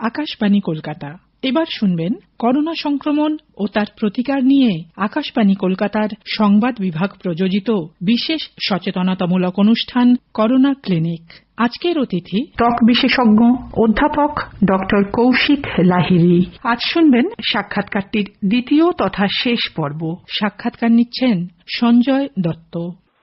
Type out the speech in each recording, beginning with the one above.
আকাশবাণী কলকাতা। এবার শুনবেন করোনা সংক্রমণ ও তার প্রতিকার নিয়ে আকাশবাণী কলকাতার সংবাদ বিভাগ প্রযোজিত বিশেষ সচেতনতামূলক অনুষ্ঠান করোনা ক্লিনিক। আজকের অতিথি ত্বক বিশেষজ্ঞ অধ্যাপক ডক্টর কৌশিক লাহিড়ী। আজ শুনবেন সাক্ষাৎকারটির দ্বিতীয় তথা শেষ পর্ব। সাক্ষাৎকার নিচ্ছেন সঞ্জয় দত্ত।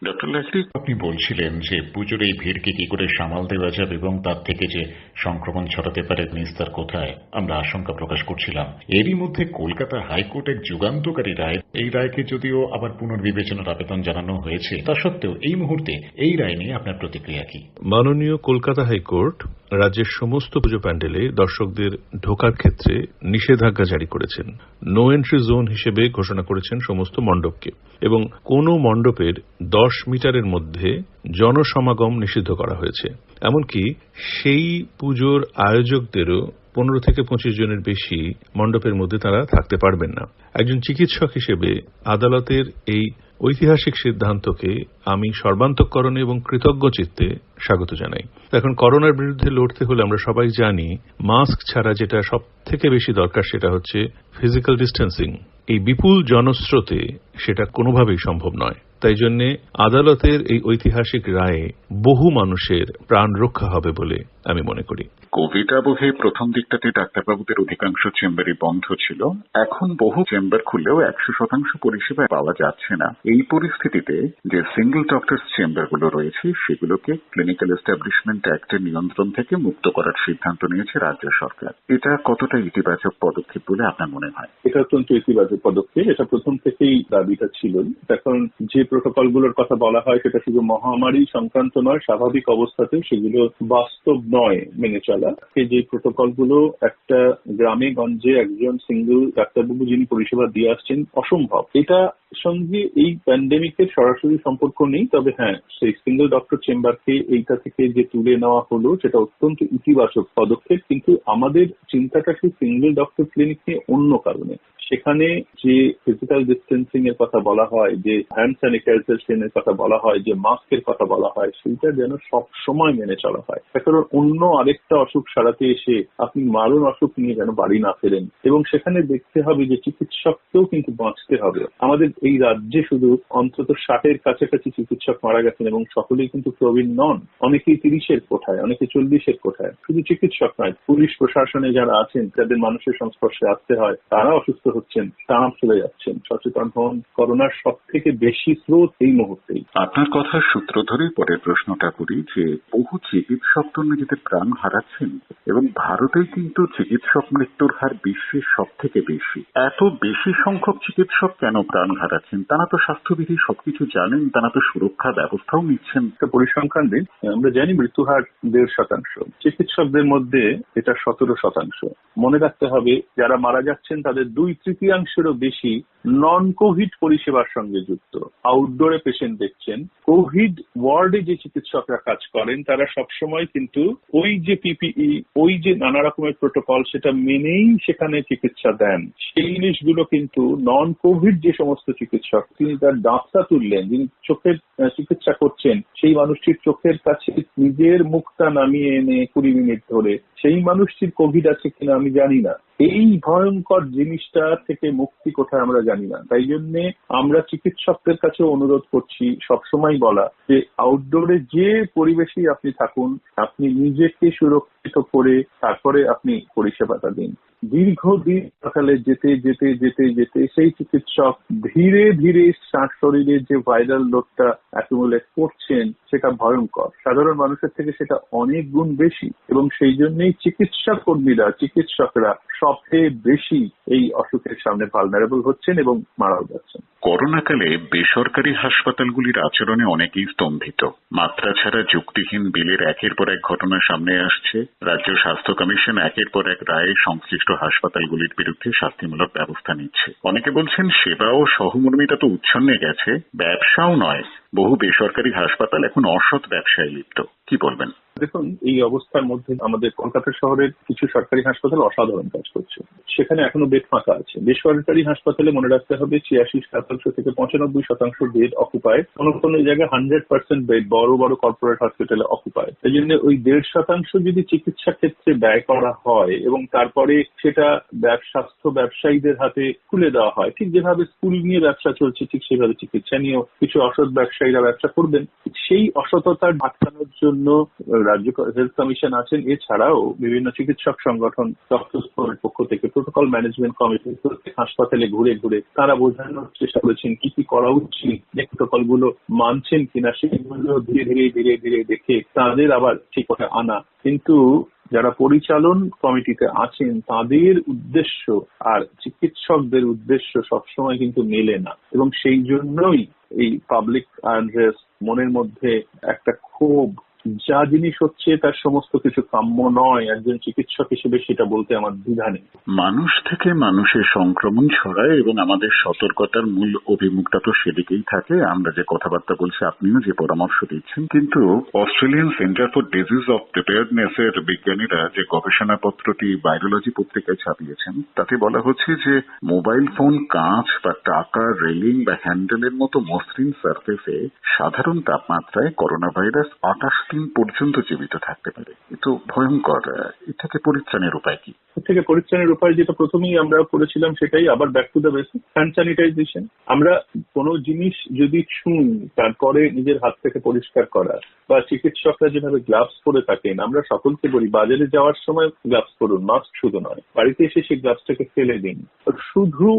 ডক্টর লাহিড়ী আপনি বলছিলেন যে পুজোর এই ভিড়কে কি করে সামাল দেওয়া যাবে এবং তার থেকে যে সংক্রমণ ছড়াতে পারে নিস্তার কোথায়? আমরা আশঙ্কা প্রকাশ করছিলাম। এরই মধ্যে কলকাতা হাইকোর্ট এক যুগান্তকারী রায় এই রায়কে যদিও আবার পুনর্বিবেচনার আবেদন জানানো হয়েছে তা সত্ত্বেও এই মুহূর্তে এই রায় নিয়ে আপনার প্রতিক্রিয়া কি? মাননীয় কলকাতা হাইকোর্ট রাজ্যের সমস্ত পুজো প্যান্ডেলে দর্শকদের ঢোকার ক্ষেত্রে নিষেধাজ্ঞা জারি করেছেন। নো এন্ট্রি জোন হিসেবে ঘোষণা করেছেন সমস্ত মণ্ডপকে। এবং কোন মণ্ডপের দশ মিটারের মধ্যে জনসমাগম নিষিদ্ধ করা হয়েছে। এমনকি সেই পুজোর আয়োজকদেরও পনেরো থেকে পঁচিশ জনের বেশি মণ্ডপের মধ্যে তারা থাকতে পারবেন না। একজন চিকিৎসক হিসেবে আদালতের এই ঐতিহাসিক সিদ্ধান্তকে আমি সর্বান্তকরণে এবং কৃতজ্ঞ চিত্তে স্বাগত জানাই। এখন করোনার বিরুদ্ধে লড়তে হলে আমরা সবাই জানি, মাস্ক ছাড়া যেটা সব থেকে বেশি দরকার সেটা হচ্ছে ফিজিক্যাল ডিস্টেন্সিং। এই বিপুল জনস্রোতে সেটা কোনোভাবেই সম্ভব নয়। তাই জন্য আদালতের এই ঐতিহাসিক রায়ে বহু মানুষের প্রাণ রক্ষা হবে বলে আমি মনে করি। কোভিড আবহে প্রথম দিকটাতে ডাক্তারবাবুদের অধিকাংশ চেম্বারই বন্ধ ছিল। এখন বহু চেম্বার খুললেও একশো শতাংশ পরিষেবা পাওয়া যাচ্ছে না। এই পরিস্থিতিতে যে সিঙ্গল ডক্টরস চেম্বারগুলো রয়েছে সেগুলোকে ক্লিনিক্যাল এস্টাবলিশমেন্ট অ্যাক্টের নিয়ন্ত্রণ থেকে মুক্ত করার সিদ্ধান্ত নিয়েছে রাজ্য সরকার। এটা কতটা ইতিবাচক পদক্ষেপ বলে আপনার মনে হয়? এটা অত্যন্ত ইতিবাচক পদক্ষেপ। এটা প্রথম থেকেই দাবিটা ছিল এখন যে প্রোটোকলগুলোর কথা বলা হয় সেটা শুধু মহামারী সংক্রান্ত নয় স্বাভাবিক অবস্থাতেও সেগুলো বাস্তব নয় মেনে চলা। যে প্রোটোকলগুলো একটা গ্রামে গঞ্জে একজন সিঙ্গল ডাক্তারবাবু যিনি পরিষেবা দিয়ে আসছেন, অসম্ভব। এটা সঙ্গে এই প্যান্ডেমিকের সরাসরি সম্পর্ক নেই, তবে হ্যাঁ সেই সিঙ্গল ডক্টর চেম্বারকে এইটা থেকে যে তুলে নেওয়া হলো, সেটা অত্যন্ত ইতিবাচক পদক্ষেপ, কিন্তু আমাদের চিন্তাটা সেই সিঙ্গল ডক্টর ক্লিনিক নিয়ে অন্য কারণে। সেখানে যে ফিজিক্যাল ডিস্টেন্সিং এর কথা বলা হয়, যে হ্যান্ড স্যানিটাইজেশন এর কথা বলা হয়, যে মাস্কের কথা বলা হয়, সেইটা যেন সব সময় মেনে চলা হয়। কারণ অন্য আরেকটা অসুখ সারাতে এসে আপনি মারণ অসুখ নিয়ে যেন বাড়ি না ফেরেন, এবং সেখানে দেখতে হবে যে চিকিৎসককেও কিন্তু বাঁচতে হবে। আমাদের এই রাজ্যে শুধু অন্তত ষাটের কাছাকাছি চিকিৎসক মারা গেছেন এবং সকলেই কিন্তু প্রবীণ নন। অনেকেই তিরিশের কোঠায়, অনেকে চল্লিশের কোঠায়। শুধু চিকিৎসক নয়, পুলিশ প্রশাসনে যারা আছেন, যাদের মানুষের সংস্পর্শে আসতে হয়, তারা অসুস্থ হচ্ছেন তারা চলে যাচ্ছেন। সচেতন হন, করোনার সব থেকে বেশি স্রোত এই মুহূর্তেই। আপনার কথার সূত্র ধরেই পরের প্রশ্নটা করি যে, বহু চিকিৎসক তো নিজেদের প্রাণ হারাচ্ছেন এবং ভারতে কিন্তু চিকিৎসক মৃত্যুর হার বিশ্বের সব থেকে বেশি। এত বেশি সংখ্যক চিকিৎসক কেন প্রাণ হারাচ্ছেন তারা তো স্বাস্থ্যবিধি সবকিছু জানেন, তারা তো সুরক্ষা ব্যবস্থাও নিচ্ছেন। পরিসংখ্যান দিন, আমরা জানি মৃত্যুহার দেড় শতাংশ। চিকিৎসকদের মধ্যে এটা সতেরো শতাংশ। মনে রাখতে হবে, যারা মারা যাচ্ছেন, তাদের দুই তৃতীয়াংশেরও বেশি নন কোভিড পরিষেবার সঙ্গে যুক্ত। আউটডোরে পেশেন্ট দেখছেন। কোভিড ওয়ার্ডে যে চিকিৎসকরা কাজ করেন, তারা সবসময় কিন্তু ওই যে পিপিই ওই যে নানা রকমের প্রোটোকল সেটা মেনেই সেখানে চিকিৎসা দেন। সেই জিনিসগুলো কিন্তু নন কোভিড যে সমস্ত চিকিৎসক। তিনি তার দাঁতটা তুললেন, যিনি চোখের চিকিৎসা করছেন, সেই মানুষটির চোখের কাছে নিজের মুখটা নামিয়ে এনে কুড়ি মিনিট ধরে, সেই মানুষটির কোভিড আছে কিনা আমি জানি না। এই ভয়ঙ্কর জিনিসটা থেকে মুক্তি কোথায় আমরা জানি না। তাই জন্যে আমরা চিকিৎসকদের কাছে অনুরোধ করছি সবসময় বলা যে আউটডোরে যে পরিবেশেই আপনি থাকুন, আপনি নিজেকে সুরক্ষিত করে তারপরে আপনি পরিষেবাটা দিন। দীর্ঘদিন সকালে যেতে যেতে যেতে যেতে সেই চিকিৎসক ধীরে ধীরে শরীরে যে ভাইরাল লোডটা অ্যাকুমুলেট করছেন, সেটা ভয়ঙ্কর। সাধারণ মানুষের থেকে সেটা অনেক গুণ বেশি। এবং সেই জন্যই চিকিৎসা কর্মীরা চিকিৎসকরা সবচেয়ে বেশি এই অসুখের সামনে ভালনারেবল হচ্ছেন এবং মারাও যাচ্ছেন। করোনাকালে বেসরকারি হাসপাতালগুলির আচরণে অনেকেই স্তম্ভিত। মাত্রা ছাড়া যুক্তিহীন বিলের একের পর এক ঘটনা সামনে আসছে। রাজ্য স্বাস্থ্য কমিশন একের পর এক রায়ে সংশ্লিষ্ট হাসপাতালগুলির বিরুদ্ধে শাস্তিমূলক ব্যবস্থা নিচ্ছে। অনেকে বলছেন সেবা ও সহমর্মিতা তো উচ্ছন্নে গেছে। ব্যবসাও নয়। বহু বেসরকারি হাসপাতাল এখন অসৎ ব্যবসায় লিপ্ত। কি বলবেন? দেখুন, এই অবস্থার মধ্যে আমাদের কলকাতা শহরের কিছু সরকারি হাসপাতাল অসাধারণ কাজ করছে। সেখানে এখনও বেড ফাঁকা আছে। বেসরকারি হাসপাতালে মনে রাখতে হবে, ছিয়াশি শতাংশ থেকে পঁচানব্বই শতাংশ বেড অকুপায় কোনো কোনো জায়গায় হান্ড্রেড পার্সেন্ট বেড, বড় বড় কর্পোরেট হসপিটালে অকুপায় সেই জন্য ওই দেড় শতাংশ যদি চিকিৎসা ক্ষেত্রে ব্যয় করা হয় এবং তারপরে সেটা স্বাস্থ্য ব্যবসায়ীদের হাতে খুলে দেওয়া হয়, ঠিক যেভাবে স্কুল নিয়ে ব্যবসা চলছে, ঠিক সেভাবে চিকিৎসা নিয়েও কিছু অসৎ ব্যবসায়ীরা ব্যবসা করবেন, সেই অসততার আটকানোর জন্য রাজ্য হেলথ কমিশন আছেন। এছাড়াও বিভিন্ন চিকিৎসক সংগঠন ডক্টর পক্ষ থেকে প্রোটোকল ম্যানেজমেন্ট কমিটি প্রত্যেক হাসপাতালে ঘুরে ঘুরে তারা বোঝানোর চেষ্টা করেছেন কি কি করা উচিত, যে প্রোটোকলগুলো মানছেন কিনা সেগুলো ধীরে ধীরে ধীরে ধীরে দেখে তাদের আবার ঠিক কথা আনা। কিন্তু যারা পরিচালন কমিটিতে আছেন, তাদের উদ্দেশ্য আর চিকিৎসকদের উদ্দেশ্য সবসময় কিন্তু মেলে না। এবং সেই জন্যই এই পাবলিক মনের মধ্যে একটা ক্ষোভ যা জিনিস হচ্ছে তার সমস্ত কিছু কাম্য নয় একজন চিকিৎসক হিসেবে সেটা বলতে আমার দ্বিধা নেই। মানুষ থেকে মানুষের সংক্রমণ ছড়ায় এবং আমাদের সতর্কতার মূল অভিমুখটা তো সেদিকেই থাকে। আমরা যে কথাবার্তা বলছি আপনিও যে পরামর্শ দিচ্ছেন কিন্তু Australian centre for disease of preparedness এর বিজ্ঞানীরা যে গবেষণাপত্রটি বায়োলজি পত্রিকায় ছাপিয়েছেন তাতে বলা হচ্ছে যে মোবাইল ফোন কাঁচ বা টাকা রেলিং বা হ্যান্ডেলের মতো মসৃণ সার্ফেসে সাধারণ তাপমাত্রায় করোনা ভাইরাস আটাশ দিন পর্যন্ত জীবিত থাকতে পারে। এ ভয়ঙ্কর এ থেকে পরিত্রাণের উপায় কি? এর থেকে পরিত্রাণের উপায় যেটা প্রথমেই আমরা করেছিলাম সেটাই আবার back to the basic hand sanitization আমরা কোনো জিনিস যদি ছুঁই, তারপরে নিজের হাত থেকে পরিষ্কার করা, বা চিকিৎসকরা যেভাবে গ্লাভস পরে থাকেন, আমরা সকলকে বলি, বাজারে যাওয়ার সময় গ্লাভস পরুন মাস্ক শুধু নয়, বাড়িতে এসে সেই গ্লাভসটাকে ফেলে দিন। শুধু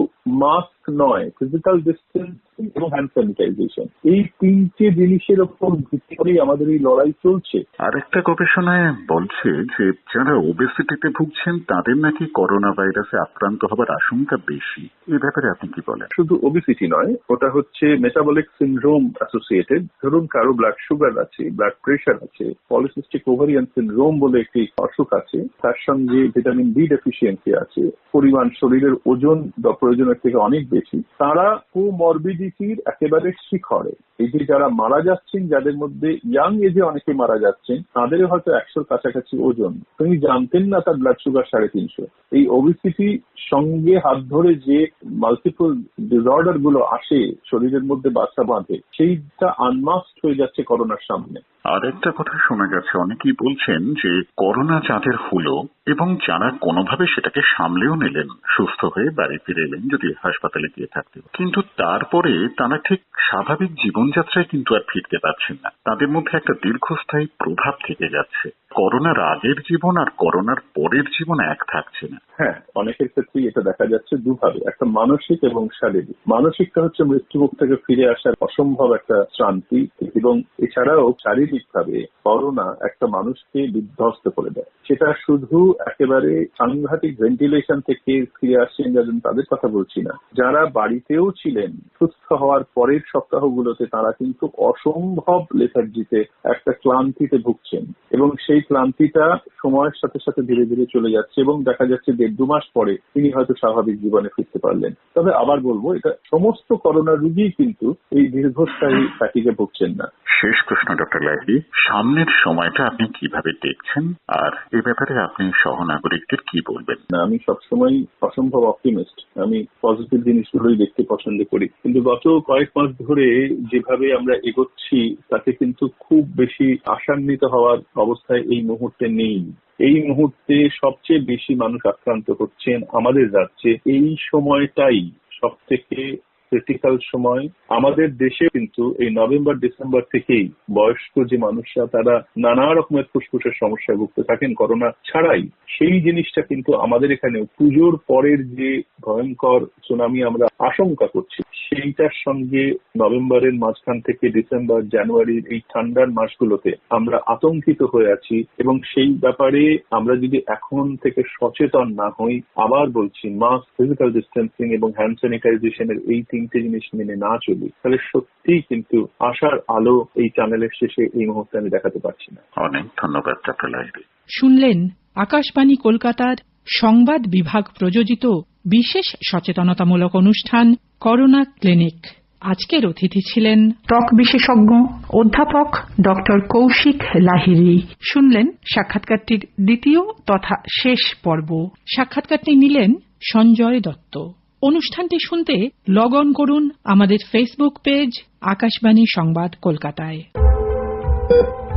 মাস্ক নয় ফিজিক্যাল ডিস্টেন্স এবং হ্যান্ড স্যানিটাইজেশন এই তিনটে জিনিসের ওপর ভিত্তি করেই আমাদের এই লড়াই চলছে। আরেকটা গবেষণায় বলছে যে যারা ওবেসিটিতে ভুগছেন তাদের নাকি করোনা ভাইরাসে আক্রান্ত হবার আশঙ্কা বেশি। এ ব্যাপারে আপনি কি বলেন? শুধু ওবিসিটি নয় ওটা হচ্ছে মেটাবলিক সিন্ড্রোম অ্যাসোসিয়েটেড ধরুন কারও ব্লাড সুগার আছে ব্লাড প্রেশার আছে পলিসিস্টিক ওভারিয়ান সিন্ড্রোম বলে একটি অসুখ আছে তার সঙ্গে ভিটামিন ডি ডেফিসিয়েন্সি আছে পরিমাণ শরীরের ওজন বা প্রয়োজনের থেকে অনেক বেশি তারা কোমরবিডিটির একেবারে শিখরে। এই যে যারা মারা যাচ্ছেন, যাদের মধ্যে ইয়াং এজে অনেকে মারা যাচ্ছেন তাদের হয়তো একশোর কাছাকাছি ওজন। তুমি জানতেন না তার ব্লাড সুগার সাড়ে তিনশো। এই ওবিসিটি সঙ্গে হাত ধরে যে মাল্টিপল ডিসঅর্ডারগুলো আসে শরীরের মধ্যে বাচ্চা বাঁধে, সেইটা আনমাস্ট হয়ে যাচ্ছে করোনার সামনে। আর একটা কথা শোনা গেছে। অনেকেই বলছেন যে করোনা যাদের হলো এবং যারা কোনোভাবে সেটাকে সামলেও নিলেন, সুস্থ হয়ে বাড়ি ফিরে এলেন যদি হাসপাতালে গিয়ে থাকতে কিন্তু তারপরে তারা ঠিক স্বাভাবিক জীবনযাত্রায় কিন্তু আর ফিরতে পারছেন না। তাদের মধ্যে একটা দীর্ঘস্থায়ী প্রভাব থেকে যাচ্ছে। করোনার আগের জীবন আর করোনার পরের জীবন এক থাকছে না। হ্যাঁ অনেকের ক্ষেত্রেই এটা দেখা যাচ্ছে দুভাবে। একটা মানসিক এবং শারীরিক। মানসিকটা হচ্ছে মৃত্যুমুখ থেকে ফিরে আসার অসম্ভব একটা শান্তি এবং এছাড়াও শারীরিক ভাবে করোনা একটা মানুষকে বিধ্বস্ত করে দেয়। সেটা শুধু একেবারে সাংঘাতিক ভেন্টিলেশন থেকে ফিরে আসছেন যাদের তাদের কথা বলছি না। যারা বাড়িতেও ছিলেন, সুস্থ হওয়ার পরের সপ্তাহগুলোতে তারা কিন্তু অসম্ভব লেথার্জিতে একটা ক্লান্তিতে ভুগছেন। এবং সেই ক্লান্তিটা সময়ের সাথে সাথে ধীরে ধীরে চলে যাচ্ছে এবং দেখা যাচ্ছে দেড় দু মাস পরে তিনি হয়তো স্বাভাবিক জীবনে ফিরতে পারলেন। তবে আবার বলব, এটা সমস্ত করোনা রুগী কিন্তু এই দীর্ঘস্থায়ী ফ্যাটিকে ভুগছেন না। শেষ প্রশ্ন, ডক্টর লাইরি সামনের সময়টা আপনি কীভাবে দেখছেন? আর এ ব্যাপারে আপনি সহনাগরিকদের কি বলবেন? আমি সবসময় অসম্ভব অপটিমিস্ট। আমি পজিটিভ জিনিসগুলোই দেখতে পছন্দ করি। কিন্তু গত কয়েক মাস ধরে যেভাবে আমরা এগোচ্ছি, তাতে কিন্তু খুব বেশি আশান্বিত হওয়ার অবস্থায় এই মুহূর্তে নেই। এই মুহূর্তে সবচেয়ে বেশি মানুষ আক্রান্ত হচ্ছেন আমাদের রাজ্যে। এই সময়টাই সব থেকে ক্রিটিক্যাল সময়। আমাদের দেশে কিন্তু এই নভেম্বর, ডিসেম্বর থেকেই বয়স্ক যে মানুষরা, তারা নানা রকমের ফুসফুসের সমস্যায় ভুগতে থাকেন করোনা ছাড়াই। সেই জিনিসটা কিন্তু আমাদের এখানে পুজোর পরের যে ভয়ঙ্কর সুনামি আমরা আশঙ্কা করছি, সেইটার সঙ্গে নভেম্বরের মাঝখান থেকে ডিসেম্বর, জানুয়ারির এই ঠান্ডার মাসগুলোতে আমরা আতঙ্কিত হয়ে আছি এবং সেই ব্যাপারে আমরা যদি এখন থেকে সচেতন না হই, আবার বলছি মাস্ক ফিজিক্যাল ডিস্টেন্সিং এবং হ্যান্ড স্যানিটাইজেশনের এই তিনটে জিনিস মেনে না চলি তাহলে সত্যিই কিন্তু আশার আলো এই চ্যানেলের শেষে এই মুহূর্তে আমি দেখাতে পারছি না। অনেক ধন্যবাদ ডক্টর শুনলেন আকাশবাণী কলকাতার সংবাদ বিভাগ প্রযোজিত বিশেষ সচেতনতামূলক অনুষ্ঠান করোনা ক্লিনিক। আজকের অতিথি ছিলেন ত্বক বিশেষজ্ঞ অধ্যাপক ডক্টর কৌশিক লাহিড়ী। শুনলেন সাক্ষাৎকারটির দ্বিতীয় তথা শেষ পর্ব। সাক্ষাৎকারটি নিলেন সঞ্জয় দত্ত। অনুষ্ঠানটি শুনতে লগ অন করুন আমাদের ফেসবুক পেজ আকাশবাণী সংবাদ কলকাতায়।